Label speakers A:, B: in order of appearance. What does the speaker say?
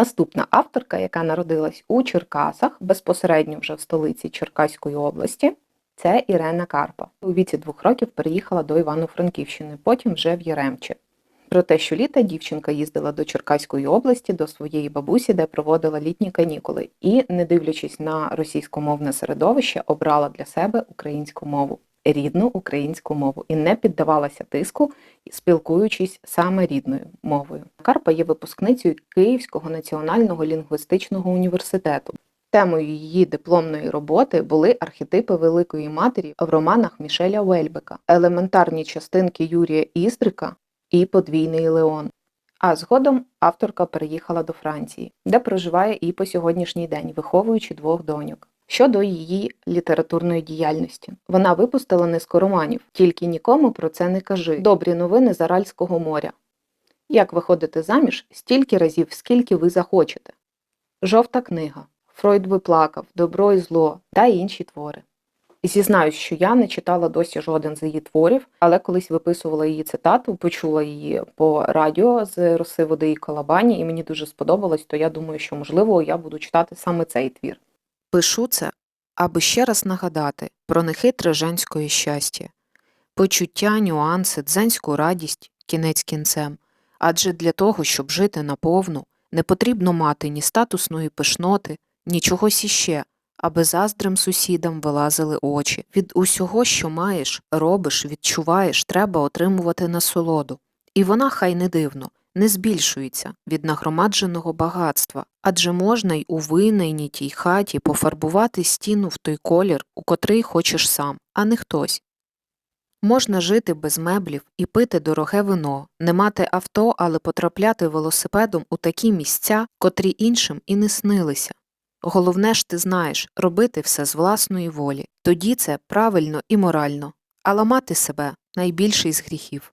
A: Наступна авторка, яка народилась у Черкасах, безпосередньо вже в столиці Черкаської області, це Ірена Карпа. У віці двох років переїхала до Івано-Франківщини, потім вже в Яремче. Проте щоліта дівчинка їздила до Черкаської області до своєї бабусі, де проводила літні канікули, і, не дивлячись на російськомовне середовище, обрала для себе українську мову, рідну українську мову, і не піддавалася тиску, спілкуючись саме рідною мовою. Карпа є випускницею Київського національного лінгвістичного університету. Темою її дипломної роботи були архетипи Великої Матері в романах Мішеля Уельбека, елементарні частинки Юрія Істрика і подвійний Леон. А згодом авторка переїхала до Франції, де проживає і по сьогоднішній день, виховуючи двох доньок. Щодо її літературної діяльності, вона випустила низку романів, тільки нікому про це не кажи. Добрі новини з Аральського моря. Як виходити заміж стільки разів, скільки ви захочете. Жовта книга. Фройд виплакав, Добро і зло та інші твори. Зізнаюсь, що я не читала досі жоден з її творів, але колись виписувала її цитату, почула її по радіо з роси води і колабані, і мені дуже сподобалось, то я думаю, що можливо я буду читати саме цей твір.
B: Пишу це, аби ще раз нагадати про нехитре женської щастя, почуття, нюанси, дзенську радість, кінець кінцем. Адже для того, щоб жити наповну, не потрібно мати ні статусної пишноти, ні чогось іще, аби заздрим сусідам вилазили очі. Від усього, що маєш, робиш, відчуваєш, треба отримувати насолоду. І вона, хай не дивно, не збільшується від нагромадженого багатства, адже можна й у винайнітій хаті пофарбувати стіну в той колір, у котрий хочеш сам, а не хтось. Можна жити без меблів і пити дороге вино, не мати авто, але потрапляти велосипедом у такі місця, котрі іншим і не снилися. Головне ж ти знаєш робити все з власної волі, тоді це правильно і морально, а ламати себе найбільший з гріхів.